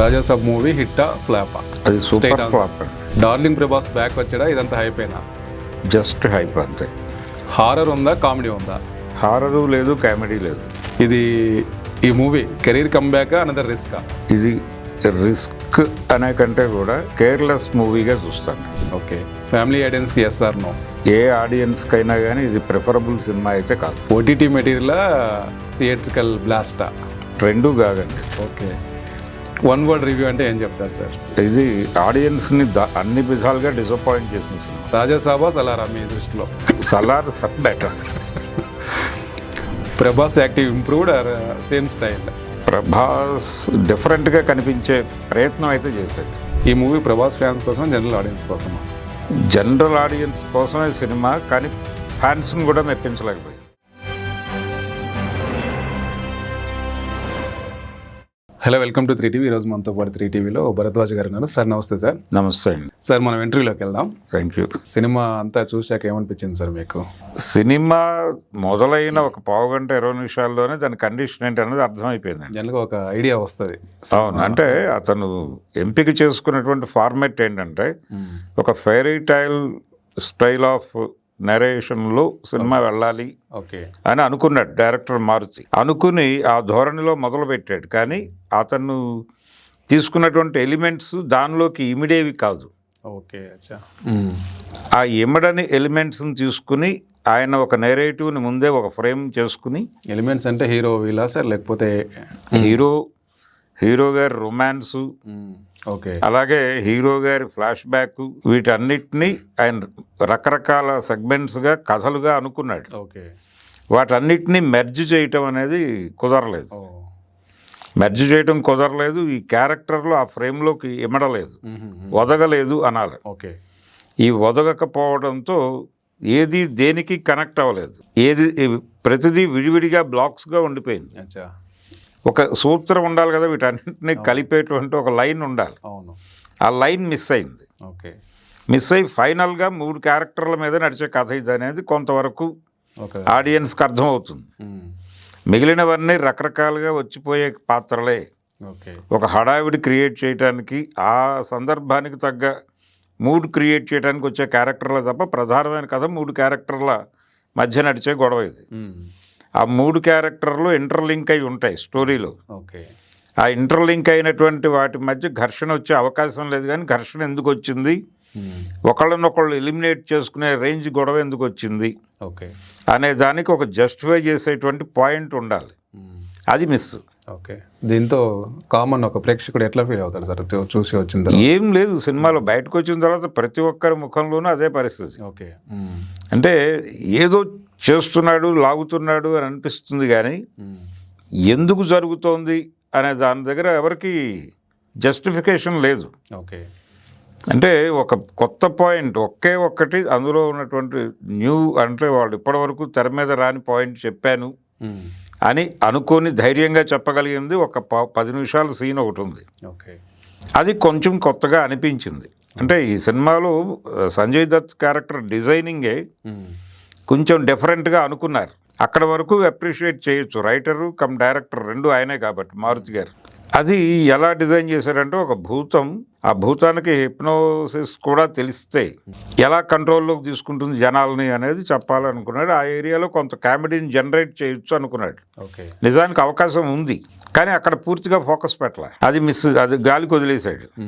Raja Saab movie హిట్టా ఫ్లాపా? అది super. Flop darling Prabhas back వచ్చాడా? ఇదంతా అయిపోయినా జస్ట్ హైప్ అంతే. హారర్ ఉందా? కామెడీ ఉందా? హారరు లేదు కామెడీ లేదు. ఇది ఈ movie career comeback another risk ఇది రిస్క్ అనే కంటే కూడా కేర్లెస్ మూవీగా చూస్తాను. ఓకే. ఫ్యామిలీ ఆడియన్స్కి ఎస్ఆర్ నో ఏ ఆడియన్స్కైనా కానీ ఇది ప్రిఫరబుల్ సినిమా అయితే కాదు. ఓటీటీ మెటీరియల్ థియేట్రికల్ బ్లాస్టా రెండు కాదండి. ఓకే. వన్ వర్డ్ రివ్యూ అంటే ఏం చెప్తారు సార్? ఇది ఆడియన్స్ని అన్ని విధాలుగా డిసప్పాయింట్ చేసిన సినిమా. రాజాసాబా సలారా మీ దృష్టిలో? Salaar sir better Prabhas active improved or same style? Prabhas డిఫరెంట్గా కనిపించే ప్రయత్నం అయితే చేశాడు. ఈ మూవీ ప్రభాస్ ఫ్యాన్స్ కోసం జనరల్ ఆడియన్స్ కోసం జనరల్ ఆడియన్స్ కోసమే సినిమా కానీ ఫ్యాన్స్ని కూడా మెప్పించలేకపోయింది hello welcome to three TV. ఈరోజు మనతో పాటు త్రీ టీవీలో భరద్వాజ్ గారు ఉన్నారు. సార్ నమస్తే సార్. నమస్తే అండి. సార్ మనం ఎంట్రీలోకి వెళ్దాం. థ్యాంక్ యూ సినిమా అంతా చూశాక ఏమనిపించింది సార్ మీకు? సినిమా మొదలైన ఒక పావు గంట ఇరవై నిమిషాల్లోనే దాని కండిషన్ ఏంటి అనేది అర్థమైపోయిందండి. జనరల్గా ఒక ఐడియా వస్తుంది. అవును అంటే అతను ఎంపిక చేసుకున్నటువంటి ఫార్మెట్ ఏంటంటే ఒక ఫెయిరీ టైల్ స్టైల్ ఆఫ్ నరేషన్లో సినిమా వెళ్ళాలి ఓకే. అని అనుకున్నాడు డైరెక్టర్ మారుతి. అనుకుని ఆ ధోరణిలో మొదలు పెట్టాడు కానీ అతను తీసుకున్నటువంటి ఎలిమెంట్స్ దానిలోకి ఇమిడేవి కాదు. ఓకే అచ్చా. ఆ ఇమడని ఎలిమెంట్స్ని తీసుకుని ఆయన ఒక నెరేటివ్ని ముందే ఒక ఫ్రేమ్ చేసుకుని ఎలిమెంట్స్ అంటే హీరో వీలా సార్? లేకపోతే హీరో హీరో గారి రొమాన్స్ అలాగే హీరో గారి ఫ్లాష్ బ్యాక్ వీటన్నిటినీ ఆయన రకరకాల సెగ్మెంట్స్గా కథలుగా అనుకున్నాడు. ఓకే. వాటన్నిటినీ మెర్జ్ చేయటం అనేది కుదరలేదు. మెర్జ్ చేయటం కుదరలేదు ఈ క్యారెక్టర్లో ఆ ఫ్రేమ్లోకి ఇమడలేదు. వదగలేదు అనాలి. ఓకే. ఈ వదగకపోవడంతో ఏది దేనికి కనెక్ట్ అవ్వలేదు. ఏది ప్రతిదీ విడివిడిగా బ్లాక్స్గా ఉండిపోయింది. అచ్చా. ఒక సూత్రం ఉండాలి కదా వీటన్నింటినీ కలిపేటువంటి ఒక లైన్ ఉండాలి. అవును. ఆ లైన్ మిస్ అయింది. ఓకే. మిస్ అయ్యి ఫైనల్గా మూడు క్యారెక్టర్ల మీద నడిచే కథ ఇది అనేది కొంతవరకు ఆడియన్స్కి అర్థమవుతుంది. మిగిలినవన్నీ రకరకాలుగా వచ్చిపోయే పాత్రలే. ఓకే. ఒక హడావిడి క్రియేట్ చేయడానికి ఆ సందర్భానికి తగ్గ మూడ్ క్రియేట్ చేయడానికి వచ్చే క్యారెక్టర్ల తప్ప ప్రధానమైన కథ మూడు క్యారెక్టర్ల మధ్య నడిచే గొడవ ఇది. ఆ మూడు క్యారెక్టర్లు ఇంటర్లింక్ అయి ఉంటాయి స్టోరీలో. ఓకే. ఆ ఇంటర్లింక్ అయినటువంటి వాటి మధ్య ఘర్షణ వచ్చే అవకాశం లేదు కానీ ఘర్షణ ఎందుకు వచ్చింది? ఒకళ్ళనొకళ్ళు ఎలిమినేట్ చేసుకునే రేంజ్ గొడవ ఎందుకు వచ్చింది? ఓకే. అనే దానికి ఒక జస్టిఫై చేసేటువంటి పాయింట్ ఉండాలి. అది మిస్. ఓకే. దీంతో కామన్ ఒక ప్రేక్షకుడు ఎట్లా ఫీల్ అవుతాడు సార్? చూసి వచ్చిన తర్వాత? ఏం లేదు సినిమాలో బయటకు వచ్చిన తర్వాత ప్రతి ఒక్కరి ముఖంలోనూ అదే పరిస్థితి. ఓకే. అంటే ఏదో చేస్తున్నాడు లాగుతున్నాడు అని అనిపిస్తుంది కానీ ఎందుకు జరుగుతోంది అనే దాని దగ్గర ఎవరికి జస్టిఫికేషన్ లేదు. ఓకే. అంటే ఒక కొత్త పాయింట్ ఒకే ఒక్కటి అందులో ఉన్నటువంటి న్యూ అంటే వాళ్ళు ఇప్పటివరకు తెర మీద రాని పాయింట్ చెప్పాను అని అనుకొని ధైర్యంగా చెప్పగలిగింది ఒక ప- పది నిమిషాల సీన్ ఒకటి ఉంది. ఓకే. అది కొంచెం కొత్తగా అనిపించింది. అంటే ఈ సినిమాలో సంజయ్ దత్ క్యారెక్టర్ డిజైనింగే కొంచెం డిఫరెంట్గా అనుకున్నారు. అక్కడ వరకు అప్రిషియేట్ చేయొచ్చు. రైటరు కమ్ డైరెక్టర్ రెండు ఆయనే కాబట్టి మారుతి గారు. అది ఎలా డిజైన్ చేశారంటే ఒక భూతం ఆ భూతానికి హిప్నోసిస్ కూడా తెలిస్తే ఎలా కంట్రోల్లోకి తీసుకుంటుంది జనాల్ని అనేది చెప్పాలనుకున్నాడు. ఆ ఏరియాలో కొంత కామెడీని జనరేట్ చేయొచ్చు అనుకున్నాడు. ఓకే. నిజానికి అవకాశం ఉంది. కానీ అక్కడ పూర్తిగా ఫోకస్ పెట్టలే. అది మిస్ అది గాలికి వదిలేశాడు.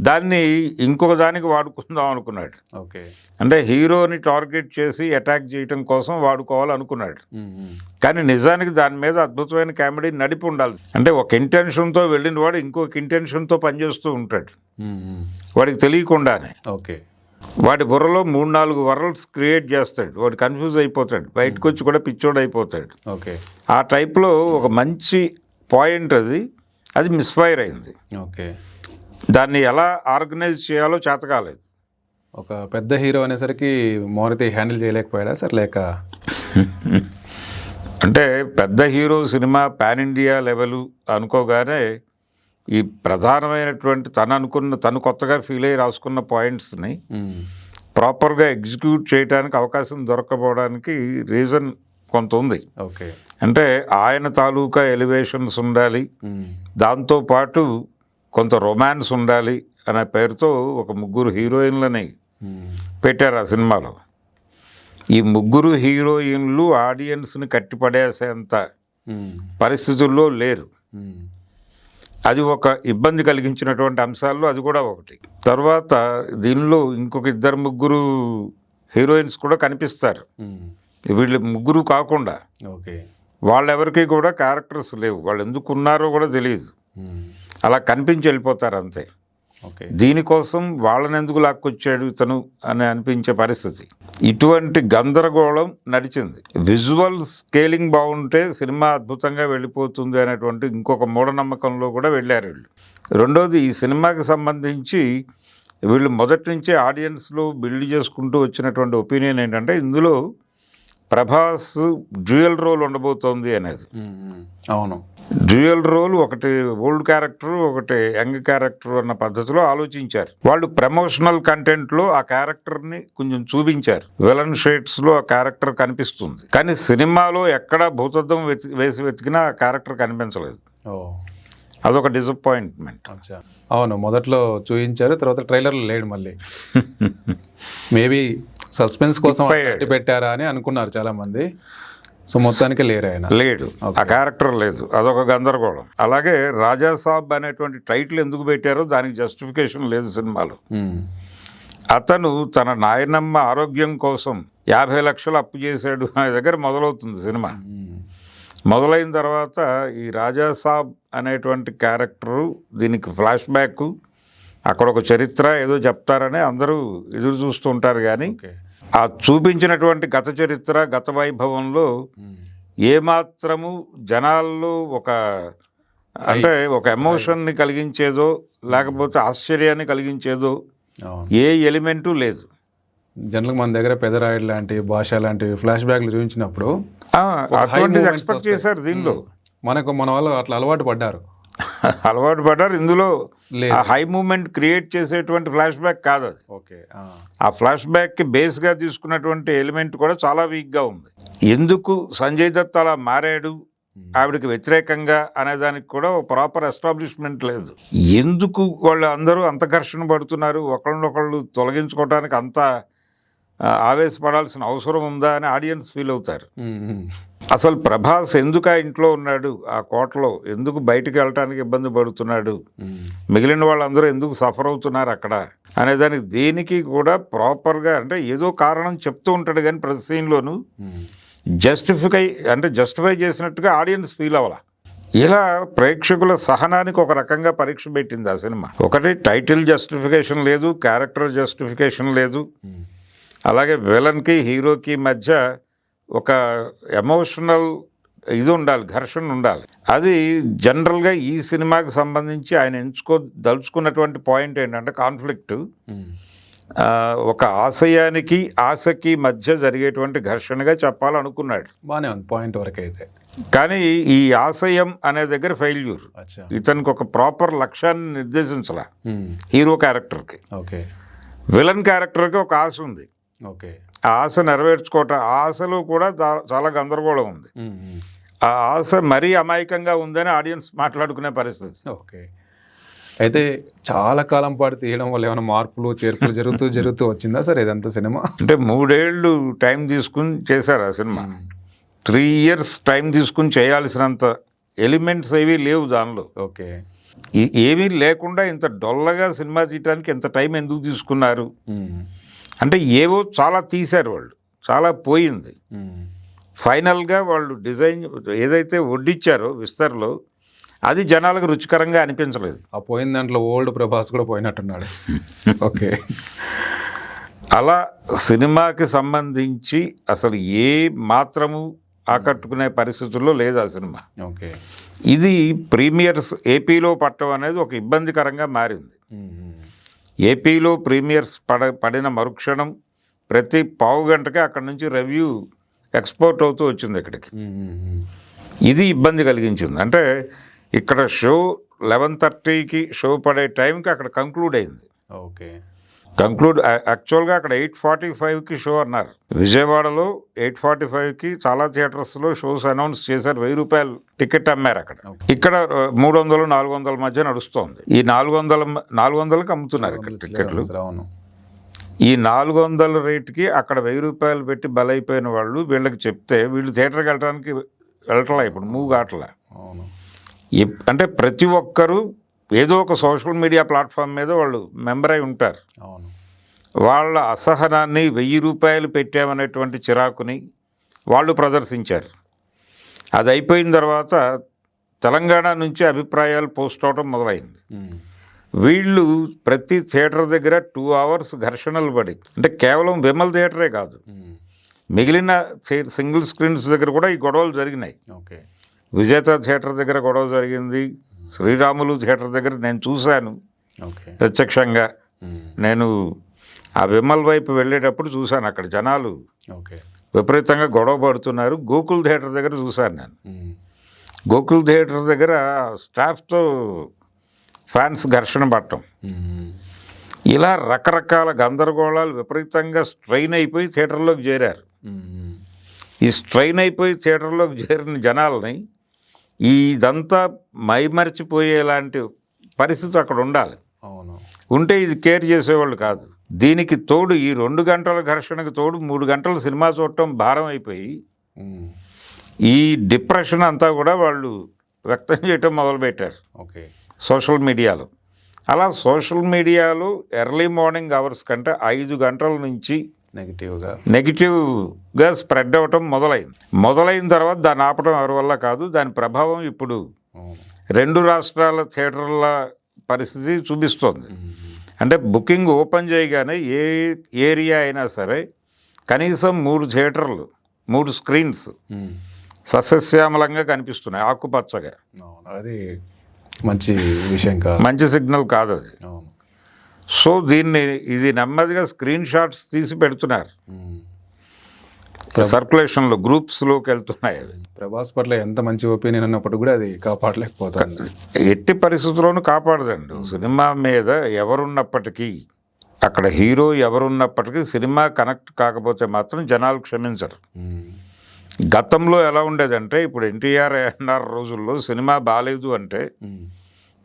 దాన్ని ఇంకొక దానికి వాడుకుందాం అనుకున్నాడు. ఓకే. అంటే హీరోని టార్గెట్ చేసి అటాక్ చేయటం కోసం వాడుకోవాలనుకున్నాడు. కానీ నిజానికి దాని మీద అద్భుతమైన కామెడీ నడిపి ఉండాలి అంటే ఒక ఇంటెన్షన్తో వెళ్ళిన వాడు ఇంకొక ఇంటెన్షన్తో పనిచేస్తూ ఉంటాడు. వాడికి తెలియకుండానే. ఓకే. వాడి బుర్రలో మూడు నాలుగు వరల్డ్స్ క్రియేట్ చేస్తాడు. వాడు కన్ఫ్యూజ్ అయిపోతాడు. బయటకు వచ్చి కూడా పిచ్చోడు అయిపోతాడు. ఓకే. ఆ టైప్లో ఒక మంచి పాయింట్ అది. అది మిస్ఫైర్ అయింది. ఓకే. దాన్ని ఎలా ఆర్గనైజ్ చేయాలో చేత కాలేదు. ఒక పెద్ద హీరో అనేసరికి మారుతి హ్యాండిల్ చేయలేకపోయాడా? సార్ లేక? అంటే పెద్ద హీరో సినిమా పాన్ ఇండియా లెవెల్ అనుకోగానే ఈ ప్రధానమైనటువంటి తను అనుకున్న తను కొత్తగా ఫీల్ అయ్యి రాసుకున్న పాయింట్స్ని ప్రాపర్గా ఎగ్జిక్యూట్ చేయడానికి అవకాశం దొరకపోవడానికి రీజన్ కొంత ఉంది. ఓకే. అంటే ఆయన తాలూకా ఎలివేషన్స్ ఉండాలి. దాంతోపాటు కొంత రొమాన్స్ ఉండాలి అనే పేరుతో ఒక ముగ్గురు హీరోయిన్లని మ్మ్. పెట్టారు ఆ సినిమాలో. ఈ ముగ్గురు హీరోయిన్లు ఆడియన్స్ని కట్టిపడేసేంత. పరిస్థితుల్లో లేరు. అది ఒక ఇబ్బంది కలిగించినటువంటి అంశాల్లో అది కూడా ఒకటి. తర్వాత దీనిలో ఇంకొక ఇద్దరు ముగ్గురు హీరోయిన్స్ కూడా కనిపిస్తారు. వీళ్ళు ముగ్గురు కాకుండా. ఓకే. వాళ్ళెవరికి కూడా క్యారెక్టర్స్ లేవు. వాళ్ళు ఎందుకు ఉన్నారో కూడా తెలియదు. అలా కనిపించి వెళ్ళిపోతారు అంతే. దీనికోసం వాళ్ళని ఎందుకు లాక్కొచ్చాడు ఇతను అని అనిపించే పరిస్థితి. ఇటువంటి గందరగోళం నడిచింది. విజువల్ స్కేలింగ్ బాగుంటే సినిమా అద్భుతంగా వెళ్ళిపోతుంది అనేటువంటి ఇంకొక మూఢనమ్మకంలో కూడా వెళ్ళారు వీళ్ళు. రెండోది ఈ సినిమాకి సంబంధించి వీళ్ళు మొదటి నుంచే ఆడియన్స్లో బిల్డ్ చేసుకుంటూ వచ్చినటువంటి ఒపీనియన్ ఏంటంటే ఇందులో ప్రభాస్ డ్యూయల్ రోల్ ఉండబోతోంది అనేది. అవును. డ్యూయల్ రోల్ ఒకటి ఓల్డ్ క్యారెక్టర్ ఒకటి యంగ్ క్యారెక్టర్ అన్న పద్ధతిలో ఆలోచించారు. వాళ్ళు ప్రమోషనల్ కంటెంట్లో ఆ క్యారెక్టర్ని కొంచెం చూపించారు. విలన్ షేడ్స్లో ఆ క్యారెక్టర్ కనిపిస్తుంది. కానీ సినిమాలో ఎక్కడా భూతద్దం వెతి- వేసి వెతికినా ఆ క్యారెక్టర్ కనిపించలేదు. ఓ. అదొక డిసప్పాయింట్మెంట్ అచ్చా. అవును మొదట్లో చూపించారు తర్వాత ట్రైలర్లో లేడు మళ్ళీ. మేబీ సస్పెన్స్ కోసం పెట్టారా అని అనుకున్నారు చాలా మంది సో మొత్తానికి లేరు ఆయన. లేడు. ఆ క్యారెక్టర్ లేదు. అదొక గందరగోళం. అలాగే రాజా సాబ్ అనేటువంటి టైటిల్ ఎందుకు పెట్టారో దానికి జస్టిఫికేషన్ లేదు సినిమాలో. మ్మ్. అతను తన నాయనమ్మ ఆరోగ్యం కోసం యాభై లక్షలు అప్పు చేశాడు అనే దగ్గర మొదలవుతుంది సినిమా. మ్మ్. మొదలైన తర్వాత ఈ రాజా సాబ్ అనేటువంటి క్యారెక్టరు దీనికి ఫ్లాష్ బ్యాక్ అక్కడ ఒక చరిత్ర ఏదో చెప్తారని అందరూ ఎదురు చూస్తూ ఉంటారు కానీ ఆ చూపించినటువంటి గత చరిత్ర గత వైభవంలో. ఏమాత్రము జనాల్లో ఒక అంటే ఒక ఎమోషన్ని కలిగించేదో లేకపోతే ఆశ్చర్యాన్ని కలిగించేదో ఏ ఎలిమెంటు లేదు. జనరల్గా మన దగ్గర పెదరాయుడు లాంటి భాష లాంటివి ఫ్లాష్ బ్యాక్లు చూపించినప్పుడు ఎక్స్పెక్ట్. చేశారు దీనిలో. మనకు మన వాళ్ళు అట్లా అలవాటు పడ్డారు. అలవాటు పడ్డారు. ఇందులో. ఆ హై మూమెంట్ క్రియేట్ చేసేటువంటి ఫ్లాష్ బ్యాక్ కాదు అది. ఓకే ఆ. ఫ్లాష్ బ్యాక్కి బేస్గా తీసుకున్నటువంటి ఎలిమెంట్ కూడా చాలా వీక్గా ఉంది. ఎందుకు సంజయ్ దత్ అలా మారాడు? ఆవిడకి వ్యతిరేకంగా అనేదానికి కూడా ఒక ప్రాపర్ ఎస్టాబ్లిష్మెంట్ లేదు. ఎందుకు వాళ్ళు అందరూ అంత ఘర్షణ పడుతున్నారు? ఒకళ్ళనొకళ్ళు తొలగించుకోవడానికి అంత ఆవేశపడాల్సిన అవసరం ఉందా అని ఆడియన్స్ ఫీల్ అవుతారు. అసలు ప్రభాస్ ఎందుకు ఆ ఇంట్లో ఉన్నాడు ఆ కోటలో ఎందుకు బయటికి వెళ్ళటానికి ఇబ్బంది పడుతున్నాడు. మిగిలిన వాళ్ళందరూ ఎందుకు సఫర్ అవుతున్నారు అక్కడ అనేదానికి దేనికి కూడా ప్రాపర్గా అంటే ఏదో కారణం చెప్తూ ఉంటాడు కానీ ప్రతి సీన్లోనూ మ్మ్. జస్టిఫై అంటే జస్టిఫై చేసినట్టుగా ఆడియన్స్ ఫీల్ అవ్వాల ఇలా ప్రేక్షకుల సహనానికి ఒక రకంగా పరీక్ష పెట్టింది ఆ సినిమా ఒకటి టైటిల్ జస్టిఫికేషన్ లేదు క్యారెక్టర్ జస్టిఫికేషన్ లేదు. అలాగే విలన్కి హీరోకి మధ్య ఒక ఎమోషనల్ ఇది ఉండాలి ఘర్షణ ఉండాలి అది జనరల్గా ఈ సినిమాకి సంబంధించి ఆయన ఎంచుకో దలుచుకున్నటువంటి పాయింట్ ఏంటంటే కాన్ఫ్లిక్ట్. ఒక ఆశయానికి ఆశకి మధ్య జరిగేటువంటి ఘర్షణగా చెప్పాలనుకున్నాడు. బాగానే ఉంది పాయింట్ వరకు అయితే కానీ ఈ ఆశయం అనే దగ్గర ఫెయిల్యూర్. ఇతనికి ఒక ప్రాపర్ లక్ష్యాన్ని నిర్దేశించాల. హీరో క్యారెక్టర్కి. ఓకే. విలన్ క్యారెక్టర్కి ఒక ఆశ ఉంది. ఓకే. ఆశ నెరవేర్చుకోవటం ఆశలో కూడా చాలా గందరగోళం ఉంది. ఆ ఆశ మరీ అమాయకంగా ఉందని ఆడియన్స్ మాట్లాడుకునే పరిస్థితి. ఓకే. అయితే చాలా కాలం పాటు తీయడం వల్ల ఏమైనా మార్పులు చేర్పులు జరుగుతూ జరుగుతూ వచ్చిందా సార్ ఇదంతా సినిమా? అంటే మూడేళ్ళు టైం తీసుకుని చేశారు ఆ సినిమా. త్రీ ఇయర్స్ టైం తీసుకుని చేయాల్సినంత ఎలిమెంట్స్ ఏవి లేవు దానిలో. ఓకే. ఏమీ లేకుండా ఇంత డొల్లగా సినిమా తీయడానికి ఎంత టైం ఎందుకు తీసుకున్నారు. అంటే ఏవో చాలా తీశారు వాళ్ళు. చాలా పోయింది. ఫైనల్గా వాళ్ళు డిజైన్ ఏదైతే వడ్డిచ్చారో విస్తర్లో అది జనాలకు రుచికరంగా అనిపించలేదు. ఆ పోయిన దాంట్లో ఓల్డ్ ప్రభాస్ కూడా పోయినట్టున్నాడు. ఓకే. అలా సినిమాకి సంబంధించి అసలు ఏ మాత్రము ఆకట్టుకునే పరిస్థితుల్లో లేదు ఆ సినిమా. ఓకే. ఇది ప్రీమియర్స్ ఏపీలో పట్టడం అనేది ఒక ఇబ్బందికరంగా మారింది. ఏపీలో ప్రీమియర్స్ పడ పడిన మరుక్షణం ప్రతి పావు గంటకి అక్కడి నుంచి రివ్యూ ఎక్స్పోర్ట్ అవుతూ వచ్చింది ఇక్కడికి. ఇది ఇబ్బంది కలిగించింది. అంటే ఇక్కడ షో లెవెన్ థర్టీకి షో పడే టైంకి అక్కడ కంక్లూడ్ అయింది. ఓకే. కంక్లూడ్ యాక్చువల్గా అక్కడ ఎయిట్ ఫార్టీ ఫైవ్కి షో అన్నారు. విజయవాడలో ఎయిట్ ఫార్టీ ఫైవ్కి చాలా థియేటర్స్లో షోస్ అనౌన్స్ చేశారు. వెయ్యి రూపాయలు టికెట్ అమ్మారు అక్కడ. ఇక్కడ మూడు వందలు నాలుగు వందల మధ్య నడుస్తోంది. ఈ నాలుగు వందల నాలుగు వందలకి అమ్ముతున్నారు ఇక్కడ టికెట్లు. అవును ఈ నాలుగు వందల రేటుకి అక్కడ వెయ్యి రూపాయలు పెట్టి బలైపోయిన వాళ్ళు వీళ్ళకి చెప్తే వీళ్ళు థియేటర్కి వెళ్ళడానికి వెళ్ళట్లా ఇప్పుడు మూవ్ కావట్లే. అంటే ప్రతి ఒక్కరూ ఏదో ఒక సోషల్ మీడియా ప్లాట్ఫామ్ మీద వాళ్ళు మెంబర్ అయి ఉంటారు. అవును. వాళ్ళ అసహనాన్ని వెయ్యి రూపాయలు పెట్టామనేటువంటి చిరాకుని వాళ్ళు ప్రదర్శించారు. అది అయిపోయిన తర్వాత తెలంగాణ నుంచి అభిప్రాయాలు పోస్ట్ అవడం మొదలైంది. వీళ్ళు ప్రతి థియేటర్ దగ్గర టూ అవర్స్ ఘర్షణలు పడి అంటే కేవలం విమల్ థియేటరే కాదు. మిగిలిన సింగిల్ స్క్రీన్స్ దగ్గర కూడా ఈ గొడవలు జరిగినాయి. ఓకే. విజేత థియేటర్ దగ్గర గొడవ జరిగింది. శ్రీరాములు థియేటర్ దగ్గర నేను చూశాను. ప్రత్యక్షంగా. నేను ఆ విమల్ వైపు వెళ్ళేటప్పుడు చూశాను అక్కడ జనాలు. ఓకే. విపరీతంగా గొడవ పడుతున్నారు. గోకుల్ థియేటర్ దగ్గర చూశాను నేను. గోకుల్ థియేటర్ దగ్గర స్టాఫ్తో ఫ్యాన్స్ ఘర్షణ ఉమ్. ఇలా రకరకాల గందరగోళాలు విపరీతంగా స్ట్రెయిన్ అయిపోయి థియేటర్లోకి చేరారు. ఈ స్ట్రెయిన్ అయిపోయి థియేటర్లోకి చేరిన జనాల్ని ఇదంతా మైమరిచిపోయేలాంటి పరిస్థితి అక్కడ ఉండాలి. అవును. ఉంటే ఇది కేర్ చేసేవాళ్ళు కాదు. దీనికి తోడు ఈ రెండు గంటల ఘర్షణకు తోడు మూడు గంటలు సినిమా చూడటం భారం అయిపోయి. ఈ డిప్రెషన్ అంతా కూడా వాళ్ళు వ్యక్తం చేయటం మొదలుపెట్టారు. ఓకే. సోషల్ మీడియాలో. అలా సోషల్ మీడియాలో ఎర్లీ మార్నింగ్ అవర్స్ కంటే ఐదు గంటల నుంచి నెగిటివ్గా నెగిటివ్గా స్ప్రెడ్ అవ్వటం మొదలైంది. మొదలైన తర్వాత దాన్ని ఆపటం ఎవరి వల్ల కాదు దాని ప్రభావం ఇప్పుడు రెండు రాష్ట్రాల థియేటర్ల పరిస్థితి చూపిస్తోంది. అంటే బుకింగ్ ఓపెన్ చేయగానే ఏ ఏరియా అయినా సరే కనీసం మూడు థియేటర్లు మూడు స్క్రీన్స్. సస్యశ్యామలంగా కనిపిస్తున్నాయి ఆకుపచ్చగా. అది మంచి విషయం కాదు. మంచి సిగ్నల్ కాదు అది సో దీన్ని ఇది నెమ్మదిగా స్క్రీన్ షాట్స్ తీసి పెడుతున్నారు ఉమ్. సర్క్యులేషన్లో గ్రూప్స్లోకి వెళ్తున్నాయి అవి ప్రభాస్ పట్ల ఎంత మంచి ఒపీనియన్ ఉన్నప్పుడు కూడా అది కాపాడలేకపోతుంది ఎట్టి పరిస్థితుల్లోనూ కాపాడదండి సినిమా మీద ఎవరున్నప్పటికీ అక్కడ హీరో ఎవరున్నప్పటికీ సినిమా కనెక్ట్ కాకపోతే మాత్రం జనాలు క్షమించరు ఉమ్. గతంలో ఎలా ఉండేదంటే ఇప్పుడు ఎన్టీఆర్ ఎన్ఆర్ రోజుల్లో సినిమా బాగాలేదు అంటే ఉమ్.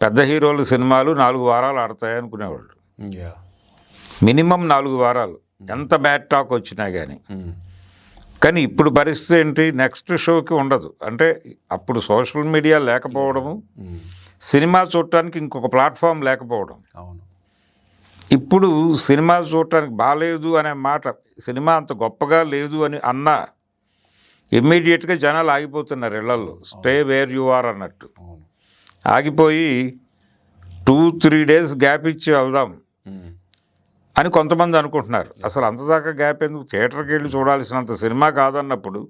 పెద్ద హీరోల సినిమాలు నాలుగు వారాలు ఆడతాయి అనుకునేవాళ్ళు మినిమం నాలుగు వారాలు. ఎంత బ్యాడ్ టాక్ వచ్చినా కానీ ఉమ్. కానీ ఇప్పుడు పరిస్థితి ఏంటి? నెక్స్ట్ షోకి ఉండదు. అంటే అప్పుడు సోషల్ మీడియా లేకపోవడము ఉమ్. సినిమా చూడటానికి ఇంకొక ప్లాట్ఫామ్ లేకపోవడం. అవును. ఇప్పుడు సినిమా చూడటానికి బాగాలేదు అనే మాట సినిమా అంత గొప్పగా లేదు అని అన్నా ఇమ్మీడియట్గా జనాలు ఆగిపోతున్నారు ఇళ్ళలో స్టే వేర్ యు ఆర్ అన్నట్టు. ఆగిపోయి టూ త్రీ డేస్ గ్యాప్ ఇచ్చి వెళ్దాం. అని కొంతమంది అనుకుంటున్నారు అసలు అంతదాకా గ్యాప్ ఎందుకు థియేటర్కి వెళ్ళి చూడాల్సినంత సినిమా కాదన్నప్పుడు.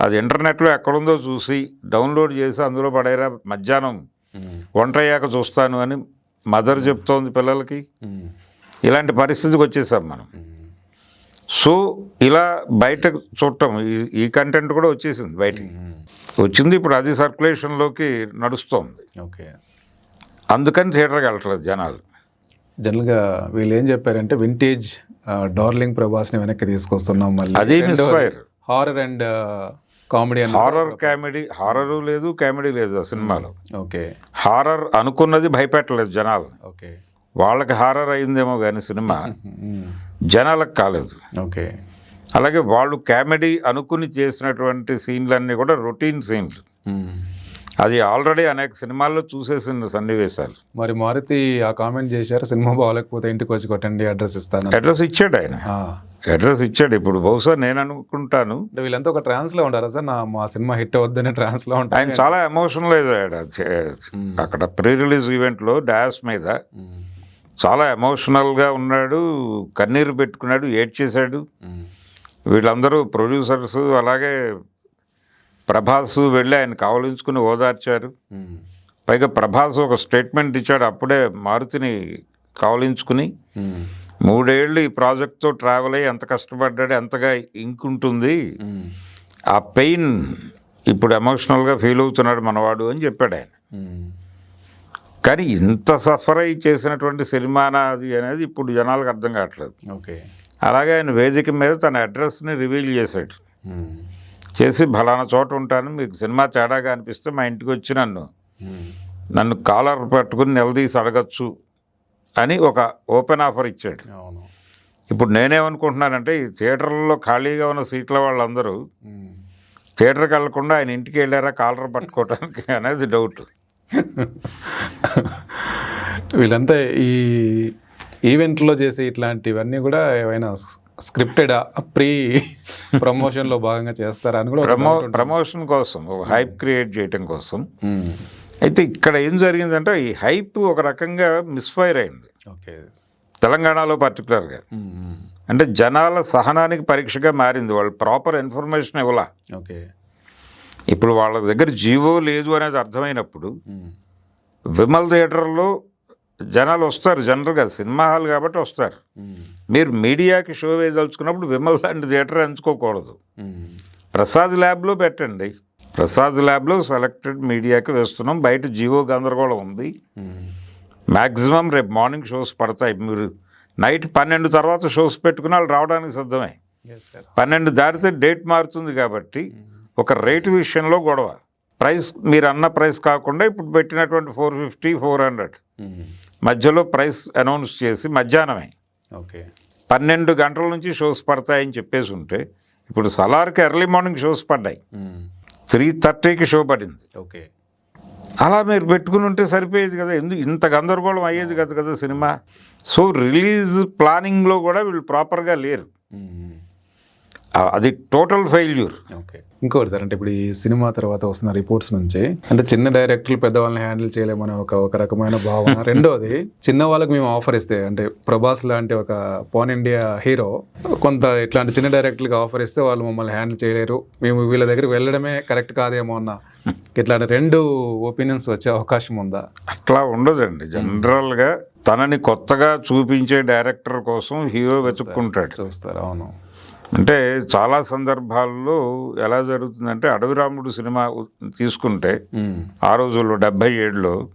అది ఇంటర్నెట్లో ఎక్కడుందో చూసి డౌన్లోడ్ చేసి అందులో పడేరా మధ్యాహ్నం. వంట అయ్యాక చూస్తాను అని మదర్ చెప్తోంది పిల్లలకి. ఇలాంటి పరిస్థితికి వచ్చేసాం మనం. సో ఇలా బయట చూడటం ఈ- ఈ కంటెంట్ కూడా వచ్చేసింది బయటికి. వచ్చింది ఇప్పుడు అది సర్క్యులేషన్లోకి నడుస్తోంది ఓకే అందుకని థియేటర్కి వెళ్ళట్లేదు జనాలు జనరల్గా వీళ్ళు ఏం చెప్పారంటే వింటేజ్ డార్లింగ్ ప్రభాస్ని వెనక్కి తీసుకొస్తున్నాం మళ్ళీ. అది horror and comedy horror comedy horror లేదు కామెడీ లేదు ఆ సినిమాలో. ఓకే హారర్ అనుకున్నది భయపెట్టలేదు జనాలు. ఓకే వాళ్ళకి హారర్ అయిందేమో కానీ సినిమా ఉమ్. జనాలకు కాలేదు. ఓకే అలాగే వాళ్ళు కామెడీ అనుకుని చేసినటువంటి సీన్లన్నీ కూడా రొటీన్ సీన్లు. అది ఆల్రెడీ అనేక సినిమాల్లో చూసేసిన సన్నివేశాలు. మరి మారుతి ఆ కామెంట్ చేశారు సినిమా బాగాలేకపోతే ఇంటికి వచ్చి కొట్టండి అడ్రస్ ఇస్తాను అడ్రస్ ఇచ్చాడు ఆయన. అడ్రస్ ఇచ్చాడు. ఇప్పుడు బహుశా నేను అనుకుంటాను. అంటే వీళ్ళంతా ఒక ట్రాన్స్లో ఉంటారా సార్? నా మా సినిమా హిట్ అవద్దనే ట్రాన్స్లో ఉంటారు ఆయన చాలా ఎమోషనల్ అయ్యాడు అక్కడ ప్రీ రిలీజ్ ఈవెంట్లో డాష్ మీద. చాలా ఎమోషనల్గా ఉన్నాడు కన్నీరు పెట్టుకున్నాడు ఏడ్చేశాడు. ఉమ్. వీళ్ళందరూ ప్రొడ్యూసర్స్ అలాగే ప్రభాస్ వెళ్ళి ఆయన కావలించుకుని ఓదార్చారు. పైగా ప్రభాస్ ఒక స్టేట్మెంట్ ఇచ్చాడు అప్పుడే మారుతిని కావలించుకుని. మూడేళ్ళు ఈ ప్రాజెక్ట్తో ట్రావెల్ అయ్యి ఎంత కష్టపడ్డాడు ఎంతగా ఇంక్ ఉంటుంది. ఆ పెయిన్ ఇప్పుడు ఎమోషనల్గా ఫీల్ అవుతున్నాడు మనవాడు అని చెప్పాడు ఆయన. కానీ ఇంత సఫర్ అయి చేసినటువంటి సినిమానా అది అనేది ఇప్పుడు జనాలకు అర్థం కావట్లేదు ఓకే అలాగే ఆయన వేదిక మీద తన అడ్రస్ని రివీల్ చేశాడు చేసి ఫలానా చోట ఉంటాను మీకు సినిమా తేడాగా అనిపిస్తే మా ఇంటికి వచ్చి నన్ను నన్ను కాలర్ పట్టుకుని నిలదీసి అడగచ్చు అని ఒక ఓపెన్ ఆఫర్ ఇచ్చాడు. అవును. ఇప్పుడు నేనేమనుకుంటున్నానంటే ఈ థియేటర్లలో ఖాళీగా ఉన్న సీట్ల వాళ్ళందరూ థియేటర్కి వెళ్ళకుండా ఆయన ఇంటికి వెళ్ళారా కాలర్ పట్టుకోవడానికి అనేది డౌట్. వీళ్ళంతా ఈ ఈవెంట్లో చేసే ఇట్లాంటివన్నీ కూడా ఏమైనా స్క్రిప్టెడ్? ప్రీ ప్రమోషన్లో భాగంగా చేస్తారా అని కూడా ప్రమో. ప్రమోషన్ కోసం హైప్ క్రియేట్ చేయటం కోసం. మ్మ్. అయితే ఇక్కడ ఏం జరిగిందంటే ఈ హైప్ ఒక రకంగా మిస్ఫైర్ అయింది. ఓకే. తెలంగాణలో పర్టికులర్గా మ్మ్. అంటే జనాల సహనానికి పరీక్షగా మారింది. వాళ్ళు ప్రాపర్ ఇన్ఫర్మేషన్ ఇవ్వాల. ఓకే. ఇప్పుడు వాళ్ళ దగ్గర జీవో లేదు అనేది అర్థమైనప్పుడు. విమల్ థియేటర్లో జనాలు వస్తారు జనరల్గా సినిమా హాల్ కాబట్టి వస్తారు. మీరు మీడియాకి షో వేయదలుచుకున్నప్పుడు విమల్ లాంటి థియేటర్ ఎంచుకోకూడదు. ప్రసాద్ ల్యాబ్లో పెట్టండి ప్రసాద్ ల్యాబ్లో సెలెక్టెడ్ మీడియాకి వేస్తున్నాం బయట జీవో గందరగోళం ఉంది. మ్యాక్సిమం రేపు మార్నింగ్ షోస్ పడతాయి మీరు నైట్ పన్నెండు తర్వాత షోస్ పెట్టుకుని వాళ్ళు రావడానికి సిద్ధమే. పన్నెండు దాటితే డేట్ మారుతుంది కాబట్టి ఒక రేటు విషయంలో గొడవ ప్రైస్ మీరు అన్న ప్రైస్ కాకుండా ఇప్పుడు పెట్టినటువంటి ఫోర్ ఫిఫ్టీ ఫోర్ హండ్రెడ్. మధ్యలో ప్రైస్ అనౌన్స్ చేసి మధ్యాహ్నమే. ఓకే. పన్నెండు గంటల నుంచి షోస్ పడతాయని చెప్పేసి ఉంటే ఇప్పుడు సలార్కి ఎర్లీ మార్నింగ్ షోస్ పడ్డాయి. త్రీ థర్టీకి షో పడింది. ఓకే. అలా మీరు పెట్టుకుని ఉంటే సరిపోయేది కదా ఎందుకు ఇంత గందరగోళం అయ్యేది కదా కదా సినిమా. సో రిలీజ్ ప్లానింగ్లో కూడా వీళ్ళు ప్రాపర్గా లేరు. అది టోటల్ ఫెయిల్యూర్. ఓకే. ఇంకోటి సార్ అంటే ఇప్పుడు ఈ సినిమా తర్వాత వస్తున్న రిపోర్ట్స్ నుంచి అంటే చిన్న డైరెక్టర్లు పెద్దవాళ్ళని హ్యాండిల్ చేయలేమనే ఒక ఒక రకమైన భావన. రెండోది చిన్న వాళ్ళకి మేము ఆఫర్ ఇస్తే అంటే ప్రభాస్ లాంటి ఒక పాన్ ఇండియా హీరో కొంత ఇట్లాంటి చిన్న డైరెక్టర్లకు ఆఫర్ ఇస్తే వాళ్ళు మమ్మల్ని హ్యాండిల్ చేయలేరు. మేము వీళ్ళ దగ్గరికి వెళ్ళడమే కరెక్ట్ కాదేమో అన్న. ఇట్లాంటి రెండు ఒపీనియన్స్ వచ్చే అవకాశం ఉందా? అట్లా ఉండదండి. జనరల్గా తనని కొత్తగా చూపించే డైరెక్టర్ కోసం హీరో వెతుక్కుంటాడు. చూస్తారు అవును. అంటే చాలా సందర్భాల్లో ఎలా జరుగుతుందంటే అడవిరాముడు సినిమా తీసుకుంటే. ఆ రోజుల్లో డెబ్బై ఏడులో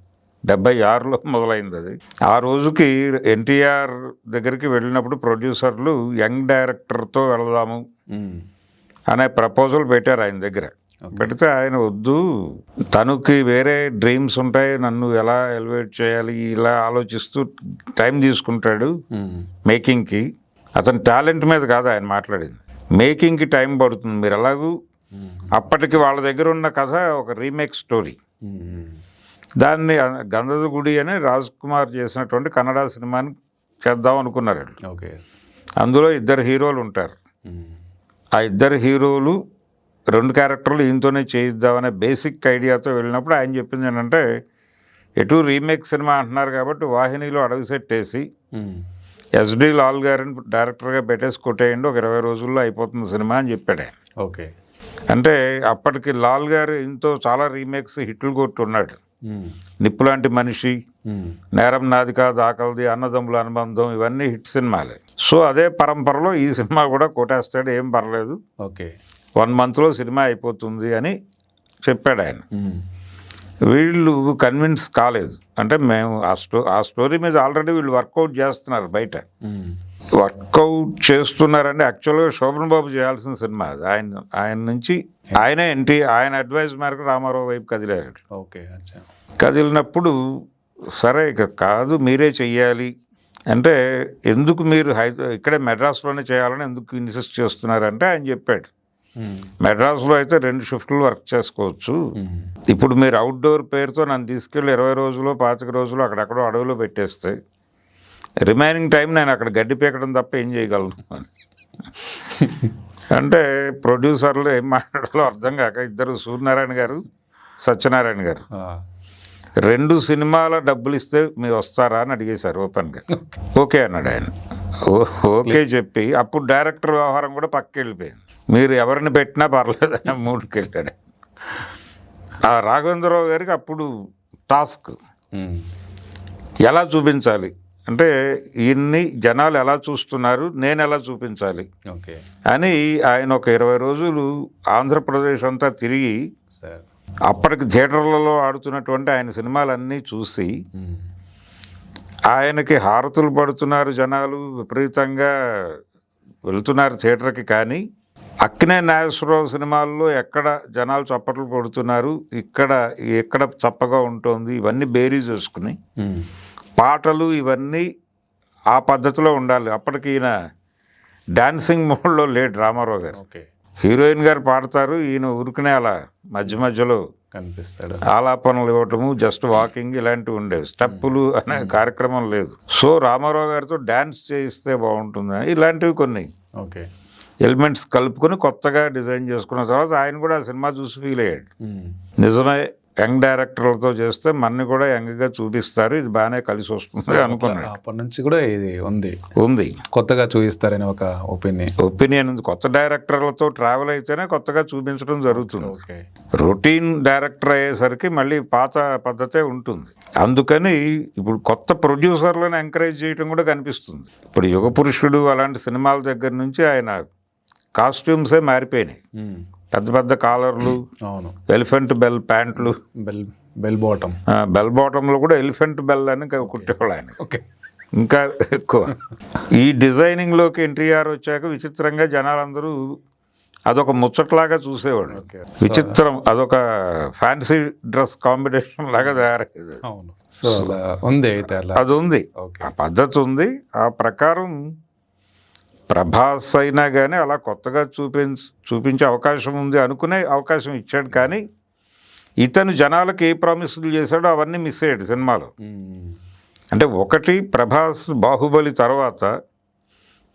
డెబ్బై ఆరులో మొదలైంది అది ఆ రోజుకి ఎన్టీఆర్ దగ్గరికి వెళ్ళినప్పుడు ప్రొడ్యూసర్లు యంగ్ డైరెక్టర్తో వెళదాము. అనే ప్రపోజల్ పెట్టారు ఆయన దగ్గర పెడితే ఆయన వద్దు తనకి వేరే డ్రీమ్స్ ఉంటాయి నన్ను ఎలా ఎలివేట్ చేయాలి ఇలా ఆలోచిస్తూ టైం తీసుకుంటాడు. మేకింగ్కి అతని టాలెంట్ మీద కాదు ఆయన మాట్లాడింది మేకింగ్కి టైం పడుతుంది మీరు ఎలాగూ. అప్పటికి వాళ్ళ దగ్గర ఉన్న కథ ఒక రీమేక్ స్టోరీ. దాన్ని గంధద గుడి అని రాజ్ కుమార్ చేసినటువంటి కన్నడ సినిమాని చేద్దాం అనుకున్నారు. ఓకే అందులో ఇద్దరు హీరోలు ఉంటారు. ఆ ఇద్దరు హీరోలు రెండు క్యారెక్టర్లు ఈయనతోనే చేయిద్దామనే బేసిక్ ఐడియాతో వెళ్ళినప్పుడు ఆయన చెప్పింది ఏంటంటే ఎటు రీమేక్ సినిమా అంటున్నారు కాబట్టి వాహినిలో అడవి సెట్ వేసి. ఎస్డి లాల్ గారిని డైరెక్టర్గా పెట్టేసి కొట్టేయండి ఒక ఇరవై రోజుల్లో అయిపోతుంది సినిమా అని చెప్పాడు ఓకే. అంటే అప్పటికి లాల్ గారు ఇంతో చాలా రీమేక్స్ హిట్లు కొట్టున్నాడు. మ్మ్. నిప్పు లాంటి మనిషి. నేరం నాదిక దాకలది అన్నదమ్ముల అనుబంధం ఇవన్నీ హిట్ సినిమాలే. సో అదే పరంపరలో ఈ సినిమా కూడా కొట్టేస్తాడు ఏం పర్లేదు. ఓకే. వన్ మంత్లో సినిమా అయిపోతుంది అని చెప్పాడు ఆయన. వీళ్ళు కన్విన్స్ కాలేదు. అంటే మేము ఆ స్టో ఆ స్టోరీ మీద ఆల్రెడీ వీళ్ళు వర్కౌట్ చేస్తున్నారు బయట. వర్కౌట్ చేస్తున్నారంటే యాక్చువల్గా శోభన్ బాబు చేయాల్సిన సినిమా అది. ఆయన ఆయన నుంచి ఆయనే ఎన్టీ ఆయన అడ్వైస్ మేరకు రామారావు వైపు కదిలాడు. ఓకే అచ్చా. కదిలినప్పుడు సరే ఇక కాదు మీరే చెయ్యాలి. అంటే ఎందుకు మీరు హై ఇక్కడే మెడ్రాస్లోనే చేయాలని ఎందుకు ఇన్సిస్ట్ చేస్తున్నారంటే ఆయన చెప్పాడు. మెడ్రాస్లో అయితే రెండు షిఫ్ట్లు వర్క్ చేసుకోవచ్చు. ఇప్పుడు మీరు అవుట్డోర్ పేరుతో నన్ను తీసుకెళ్ళి ఇరవై రోజులు పాతిక రోజులు అక్కడెక్కడో అడవిలో పెట్టేస్తే రిమైనింగ్ టైం నేను అక్కడ గడ్డి పీకడం తప్ప ఏం చేయగలను? అంటే ప్రొడ్యూసర్లు ఏం మాట్లాడాలో అర్థం కాక ఇద్దరు సూర్యనారాయణ గారు సత్యనారాయణ గారు. రెండు సినిమాల డబ్బులు ఇస్తే మీరు వస్తారా అని అడిగేశారు ఓపెన్గా ఓకే. అన్నాడు ఆయన. ఓకే చెప్పి అప్పుడు డైరెక్టర్ వ్యవహారం కూడా పక్కకి వెళ్ళిపోయింది మీరు ఎవరిని పెట్టినా పర్లేదు అని మూడుకి వెళ్ళాడు ఆ రాఘవేంద్రరావు గారికి అప్పుడు టాస్క్. ఎలా చూపించాలి? అంటే ఈయన్ని జనాలు ఎలా చూస్తున్నారు? నేను ఎలా చూపించాలి? ఓకే. అని ఆయన ఒక ఇరవై రోజులు ఆంధ్రప్రదేశ్ అంతా తిరిగి అప్పటికి థియేటర్లలో ఆడుతున్నటువంటి ఆయన సినిమాలన్నీ చూసి ఆయనకి హారతులు పడుతున్నారు జనాలు విపరీతంగా వెళ్తున్నారు థియేటర్కి కానీ అక్కినే నాగేశ్వరరావు సినిమాల్లో ఎక్కడ జనాలు చప్పట్లు కొడుతున్నారు ఇక్కడ ఎక్కడ చప్పగా ఉంటుంది ఇవన్నీ బేరీ చేసుకుని పాటలు ఇవన్నీ ఆ పద్ధతిలో ఉండాలి. అప్పటికి ఈయన డాన్సింగ్ మోడ్లో లేడు రామారావు గారు. హీరోయిన్ గారు పాడతారు ఈయన ఉరుకునే అలా మధ్య మధ్యలో కనిపిస్తాడు. ఆలాపనలు ఇవ్వటము జస్ట్ వాకింగ్ ఇలాంటివి ఉండేవి. స్టెప్పులు అనే కార్యక్రమం లేదు. సో రామారావు గారితో డ్యాన్స్ చేయిస్తే బాగుంటుంది ఇలాంటివి కొన్ని. ఓకే. ఎలిమెంట్స్ కలుపుకొని కొత్తగా డిజైన్ చేసుకున్న తర్వాత ఆయన కూడా ఆ సినిమా చూసి ఫీల్ అయ్యాడు. నిజమే యంగ్ డైరెక్టర్లతో చేస్తే మన్ని కూడా యంగ్గా చూపిస్తారు ఇది బాగానే కలిసి వస్తుంది అనుకున్నాడు. అప్పటి నుంచి కూడా ఇది ఉంది. ఉంది. కొత్తగా చూపిస్తారని ఒక ఒపీనియన్. ఒపీనియన్ ఉంది. కొత్త డైరెక్టర్లతో ట్రావెల్ అయితేనే కొత్తగా చూపించడం జరుగుతుంది. రొటీన్ డైరెక్టర్ అయ్యేసరికి మళ్ళీ పాత పద్ధతే ఉంటుంది. అందుకని ఇప్పుడు కొత్త ప్రొడ్యూసర్లను ఎంకరేజ్ చేయడం కూడా కనిపిస్తుంది. ఇప్పుడు యుగ పురుషుడు అలాంటి సినిమాల దగ్గర నుంచి ఆయన కాస్ట్యూమ్సే మారిపోయినాయి. పెద్ద పెద్ద కాలర్లు అవును. ఎలిఫెంట్ బెల్ ప్యాంట్లు. Bell bell bottom. బెల్ బాటంలో కూడా ఎలిఫెంట్ బెల్ అని కుట్టేవాళ్ళు ఆయన. ఓకే. ఇంకా ఎక్కువ. ఈ డిజైనింగ్లోకి ఎన్టీఆర్ వచ్చాక విచిత్రంగా జనాలందరూ అదొక ముచ్చట్లాగా చూసేవాడు విచిత్రం. అదొక ఫ్యాన్సీ డ్రెస్ కాంబినేషన్ లాగా తయారయ్యేది. అవును. సో ఉంది అయితే అది ఉంది ఆ పద్ధతి ఉంది. ఆ ప్రకారం ప్రభాస్ అయినా కానీ అలా కొత్తగా చూపించ చూపించే అవకాశం ఉంది అనుకునే అవకాశం ఇచ్చాడు కానీ ఇతను జనాలకు ఏ ప్రామిసులు చేశాడో అవన్నీ మిస్ అయ్యాడు సినిమాలో. అంటే ఒకటి ప్రభాస్ బాహుబలి తర్వాత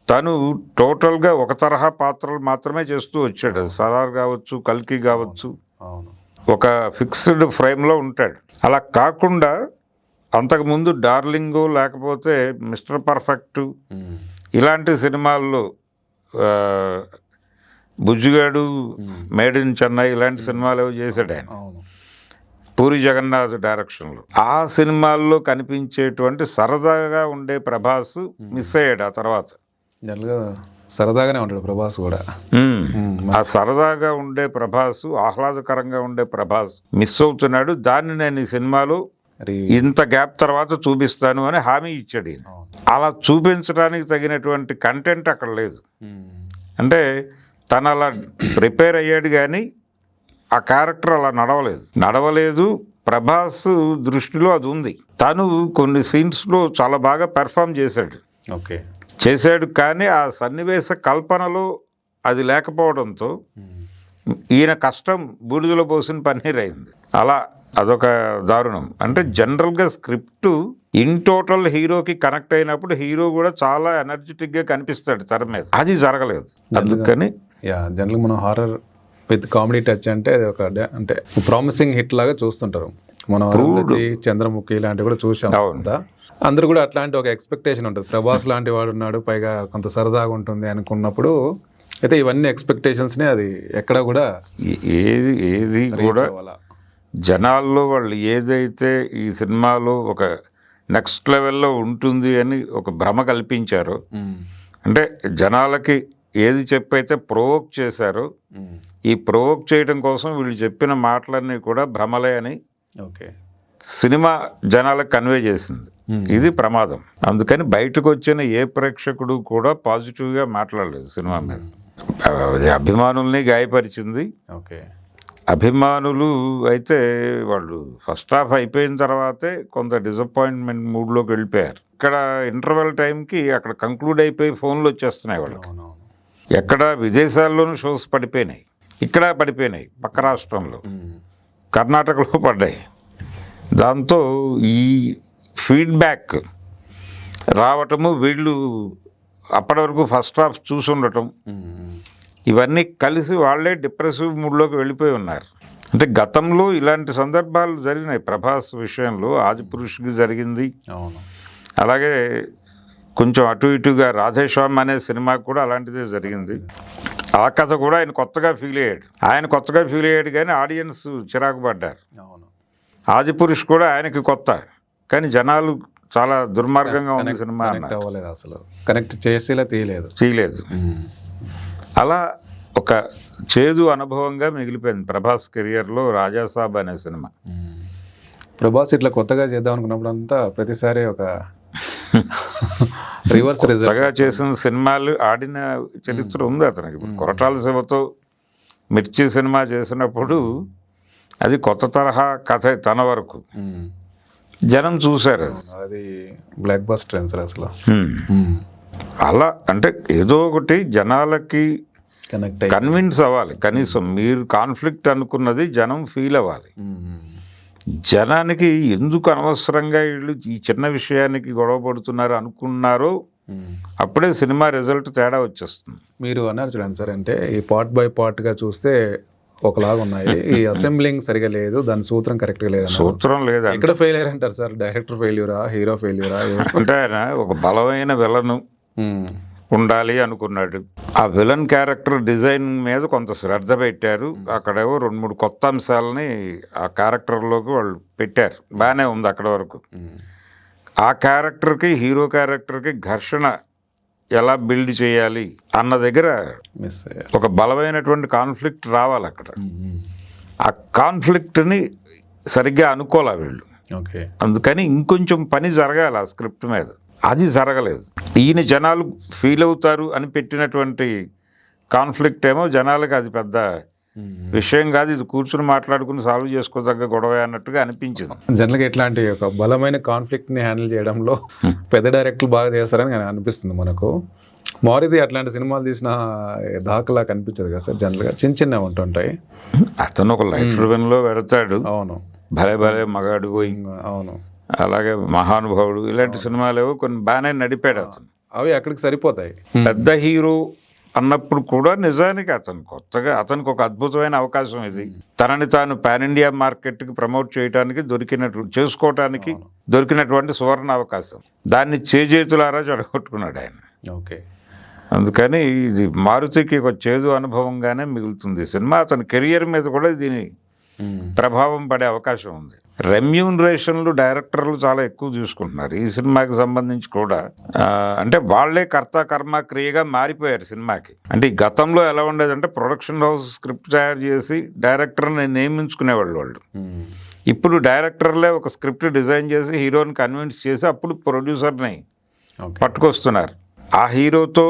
తను టోటల్గా ఒక తరహా పాత్రలు మాత్రమే చేస్తూ వచ్చాడు సలార్ కావచ్చు కల్కి కావచ్చు ఒక ఫిక్స్డ్ ఫ్రేమ్లో ఉంటాడు అలా కాకుండా అంతకుముందు డార్లింగు లేకపోతే మిస్టర్ పర్ఫెక్ట్. ఇలాంటి సినిమాల్లో బుజ్జిగాడు మేడ్ ఇన్ చెన్నై ఇలాంటి సినిమాలు ఏవో చేశాడు ఆయన? పూరి జగన్నాథ్ డైరెక్షన్లో. ఆ సినిమాల్లో కనిపించేటువంటి సరదాగా ఉండే ప్రభాస్ మిస్ అయ్యాడు ఆ తర్వాత. సరదాగానే ఉంటాడు ప్రభాస్ కూడా. ఆ సరదాగా ఉండే ప్రభాస్ ఆహ్లాదకరంగా ఉండే ప్రభాస్ మిస్ అవుతున్నాడు. దాన్ని నేను ఈ సినిమాలో ఇంత గ్యాప్ తర్వాత చూపిస్తాను అని హామీ ఇచ్చాడు ఈయన. అలా చూపించడానికి తగినటువంటి కంటెంట్ అక్కడ లేదు. అంటే తను అలా ప్రిపేర్ అయ్యాడు కానీ ఆ క్యారెక్టర్ అలా నడవలేదు. నడవలేదు. ప్రభాస్ దృష్టిలో అది ఉంది. తను కొన్ని సీన్స్లో చాలా బాగా పెర్ఫామ్ చేశాడు. ఓకే. చేశాడు కానీ ఆ సన్నివేశ కల్పనలో అది లేకపోవడంతో. ఈయన కష్టం బూడిదలో పోసిన పన్నీర్ అయింది. అలా అదొక దారుణం. అంటే జనరల్గా స్క్రిప్ట్ ఇన్ టోటల్ హీరోకి కనెక్ట్ అయినప్పుడు హీరో కూడా చాలా ఎనర్జెటిక్గా కనిపిస్తాడు తెర మీద. అది జరగలేదు. అందుకని యా జనరల్గా మనం హారర్ విత్ కామెడీ టచ్ అంటే అది ఒక అంటే ప్రామిసింగ్ హిట్ లాగా చూస్తుంటారు. మనం అరుంధతి చంద్రముఖి ఇలాంటివి కూడా చూసాం అవును. కదా. అందరూ కూడా అట్లాంటి ఒక ఎక్స్పెక్టేషన్ ఉంటుంది. ప్రభాస్ లాంటి వాడు ఉన్నాడు పైగా కొంత సరదాగా ఉంటుంది అనుకున్నప్పుడు. అయితే ఇవన్నీ ఎక్స్పెక్టేషన్స్ని అది ఎక్కడ కూడా ఏది ఏది కూడా. జనాల్లో వాళ్ళు ఏదైతే ఈ సినిమాలో ఒక నెక్స్ట్ లెవెల్లో ఉంటుంది అని ఒక భ్రమ కల్పించారో. అంటే జనాలకి ఏది చెప్పైతే ప్రోవోక్ చేశారో. ఈ ప్రోవోక్ చేయడం కోసం వీళ్ళు చెప్పిన మాటలన్నీ కూడా భ్రమలే అని ఓకే. సినిమా జనాలకు కన్వే చేసింది. ఇది ప్రమాదం. అందుకని బయటకు వచ్చిన ఏ ప్రేక్షకుడు కూడా పాజిటివ్గా మాట్లాడలేదు సినిమా మీద. అభిమానుల్ని గాయపరిచింది. ఓకే. అభిమానులు అయితే వాళ్ళు ఫస్ట్ హాఫ్ అయిపోయిన తర్వాతే కొంత డిసప్పాయింట్మెంట్ మూడ్లోకి వెళ్ళిపోయారు. ఇక్కడ ఇంటర్వెల్ టైంకి అక్కడ కంక్లూడ్ అయిపోయి ఫోన్లు వచ్చేస్తున్నాయి వాళ్ళకి. ఎక్కడ విదేశాల్లోనూ షోస్ పడిపోయినాయి. ఇక్కడ పడిపోయినాయి పక్క రాష్ట్రంలో. కర్ణాటకలో పడ్డాయి. దాంతో ఈ ఫీడ్బ్యాక్ రావటము వీళ్ళు అప్పటి వరకు ఫస్ట్ హాఫ్ చూసి ఉండటం. ఇవన్నీ కలిసి వాళ్ళే డిప్రెసివ్ మూడ్లోకి వెళ్ళిపోయి ఉన్నారు. అంటే గతంలో ఇలాంటి సందర్భాలు జరిగినాయి. ప్రభాస్ విషయంలో ఆదిపురుషుకి జరిగింది. అవును. అలాగే కొంచెం అటు ఇటుగా రాధేశ్వామి అనే సినిమాకి కూడా అలాంటిదే జరిగింది. ఆ కథ కూడా ఆయన కొత్తగా ఫీల్ అయ్యాడు. ఆయన కొత్తగా ఫీల్ అయ్యాడు కానీ ఆడియన్స్ చిరాకు పడ్డారు. అవును. ఆదిపురుష్ కూడా ఆయనకి కొత్త. కానీ జనాలు చాలా దుర్మార్గంగా ఉంది సినిమా అవ్వలేదు అసలు. కనెక్ట్ చేసేలా తీయలేదు. చేయలేదు అలా ఒక చేదు అనుభవంగా మిగిలిపోయింది ప్రభాస్ కెరియర్లో రాజాసాబ్ అనే సినిమా. ప్రభాస్ ఇట్లా కొత్తగా చేద్దాం అనుకున్నప్పుడు అంతా ప్రతిసారి ఒక రివర్స్ కొత్తగా చేసిన సినిమాలు ఆడిన చరిత్ర ఉంది అతనికి. కొరటాల శివతో మిర్చి సినిమా చేసినప్పుడు అది కొత్త తరహా కథ తన వరకు. జనం చూశారు అది. అది బ్లాక్ బస్టర్ అసలు. అలా అంటే ఏదో ఒకటి జనాలకి కనెక్ట్ కన్విన్స్ అవ్వాలి. కనీసం మీరు కాన్ఫ్లిక్ట్ అనుకున్నది జనం ఫీల్ అవ్వాలి. జనానికి ఎందుకు అనవసరంగా వీళ్ళు ఈ చిన్న విషయానికి గొడవ పడుతున్నారు అనుకున్నారో అప్పుడే సినిమా రిజల్ట్ తేడా వచ్చేస్తుంది. మీరు అన్నారు చూడండి సార్ అంటే ఈ పార్ట్ బై పార్ట్గా చూస్తే ఒకలాగా ఉన్నాయి. ఈ అసెంబ్లింగ్ సరిగా లేదు దాని సూత్రం కరెక్ట్గా లేదు సూత్రం లేదా ఎక్కడ ఫెయిల్ అయ్యారు అంటారు సార్? డైరెక్టర్ ఫెయిల్యూరా హీరో ఫెయిల్యూరా అంటే ఆయన ఒక బలమైన విలను ఉండాలి అనుకున్నాడు. ఆ విలన్ క్యారెక్టర్ డిజైన్ మీద కొంత శ్రద్ధ పెట్టారు. అక్కడేవో రెండు మూడు కొత్త అంశాలని ఆ క్యారెక్టర్లోకి వాళ్ళు పెట్టారు. బాగానే ఉంది అక్కడ వరకు. ఆ క్యారెక్టర్కి హీరో క్యారెక్టర్కి ఘర్షణ ఎలా బిల్డ్ చేయాలి అన్న దగ్గర ఒక బలమైనటువంటి కాన్ఫ్లిక్ట్ రావాలి అక్కడ. ఆ కాన్ఫ్లిక్ట్ని సరిగ్గా అనుకోలే వీళ్ళు. అందుకని ఇంకొంచెం పని జరగాలి ఆ స్క్రిప్ట్ మీద. అది జరగలేదు. ఈయన జనాలు ఫీల్ అవుతారు అని పెట్టినటువంటి కాన్ఫ్లిక్ట్ ఏమో జనాలకు అది పెద్ద విషయం కాదు. ఇది కూర్చుని మాట్లాడుకుని సాల్వ్ చేసుకోదగ్గ గొడవ అన్నట్టుగా అనిపించింది. జనరల్గా ఇట్లాంటి ఒక బలమైన కాన్ఫ్లిక్ట్ని హ్యాండిల్ చేయడంలో పెద్ద డైరెక్టర్లు బాగా చేస్తారని అనిపిస్తుంది మనకు. మారుతి అట్లాంటి సినిమాలు తీసిన దాఖలా కనిపించదు కదా సార్ జనరల్గా చిన్న చిన్నవి ఉంటుంటాయి అతను ఒక లైట్లో పెడతాడు. అవును. భలే భలే మగాడు పోయి. అవును. అలాగే మహానుభావుడు ఇలాంటి సినిమాలు ఏవో కొన్ని బాగానే నడిపాడు అతను. అవి అక్కడికి సరిపోతాయి. పెద్ద హీరో అన్నప్పుడు కూడా నిజానికి అతను కొత్తగా అతనికి ఒక అద్భుతమైన అవకాశం ఇది. తనని తాను పాన్ ఇండియా మార్కెట్కి ప్రమోట్ చేయడానికి దొరికినట్టు చేసుకోవటానికి దొరికినటువంటి సువర్ణ అవకాశం. దాన్ని చేజేతులారా చెడగొట్టుకున్నాడు ఆయన. ఓకే. అందుకని ఇది మారుతికి ఒక చేదు అనుభవంగానే మిగులుతుంది సినిమా. అతని కెరియర్ మీద కూడా దీని ప్రభావం పడే అవకాశం ఉంది. రెమ్యూనరేషన్లు డైరెక్టర్లు చాలా ఎక్కువ తీసుకుంటున్నారు ఈ సినిమాకి సంబంధించి కూడా అంటే వాళ్ళే కర్త కర్మ క్రియగా మారిపోయారు సినిమాకి. అంటే ఈ గతంలో ఎలా ఉండేదంటే ప్రొడక్షన్ హౌస్ స్క్రిప్ట్ తయారు చేసి డైరెక్టర్ని నియమించుకునేవాళ్ళు వాళ్ళు. ఇప్పుడు డైరెక్టర్లే ఒక స్క్రిప్ట్ డిజైన్ చేసి హీరోని కన్విన్స్ చేసి అప్పుడు ప్రొడ్యూసర్ని పట్టుకొస్తున్నారు. ఆ హీరోతో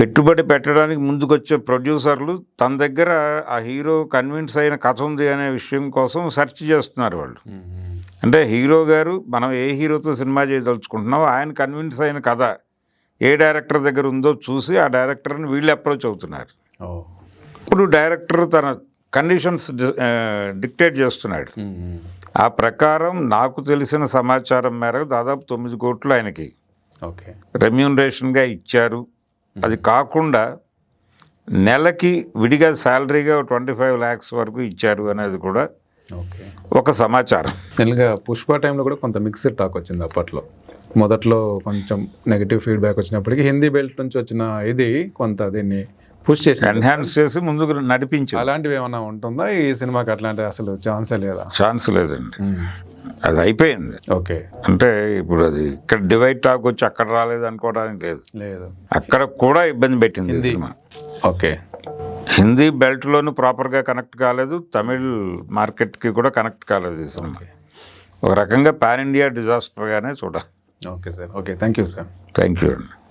పెట్టుబడి పెట్టడానికి ముందుకొచ్చే ప్రొడ్యూసర్లు తన దగ్గర ఆ హీరో కన్విన్స్ అయిన కథ ఉంది అనే విషయం కోసం సెర్చ్ చేస్తున్నారు వాళ్ళు. అంటే హీరో గారు మనం ఏ హీరోతో సినిమా చేయదలుచుకుంటున్నామో ఆయన కన్విన్స్ అయిన కథ ఏ డైరెక్టర్ దగ్గర ఉందో చూసి ఆ డైరెక్టర్ని వీళ్ళు అప్రోచ్ అవుతున్నారు. ఇప్పుడు డైరెక్టర్ తన కండిషన్స్ డిక్టేట్ చేస్తున్నాడు. ఆ ప్రకారం నాకు తెలిసిన సమాచారం మేరకు దాదాపు తొమ్మిది కోట్లు ఆయనకి. ఓకే. రెమ్యూనరేషన్గా ఇచ్చారు. అది కాకుండా నెలకి విడిగా శాలరీగా ట్వంటీ ఫైవ్ ల్యాక్స్ వరకు ఇచ్చారు అనేది కూడా ఓకే. ఒక సమాచారం. పుష్ప టైంలో కూడా కొంత మిక్స్డ్ టాక్ వచ్చింది అప్పట్లో. మొదట్లో కొంచెం నెగిటివ్ ఫీడ్బ్యాక్ వచ్చినప్పటికీ హిందీ బెల్ట్ నుంచి వచ్చిన ఇది కొంత దీన్ని పుష్ చేసింది ఎన్హాన్స్ చేసి ముందుకు నడిపించింది అలాంటివి ఏమైనా ఉంటుందా? ఈ సినిమాకి అట్లాంటి అసలు ఛాన్సే లేదా? ఛాన్స్ లేదండి. అది అయిపోయింది. ఓకే. అంటే ఇప్పుడు అది ఇక్కడ డివైడ్ టాక్ వచ్చి అక్కడ రాలేదు అనుకోవడానికి లేదు. లేదు. అక్కడ కూడా ఇబ్బంది పెట్టింది ఈ సినిమా. ఓకే. హిందీ బెల్ట్లోనూ ప్రాపర్గా కనెక్ట్ కాలేదు. తమిళ్ మార్కెట్కి కూడా కనెక్ట్ కాలేదు ఈ సినిమా. ఒక రకంగా పాన్ ఇండియా డిజాస్టర్గానే చూడాలి. Okay sir. Okay. Thank you sir thank you అండి.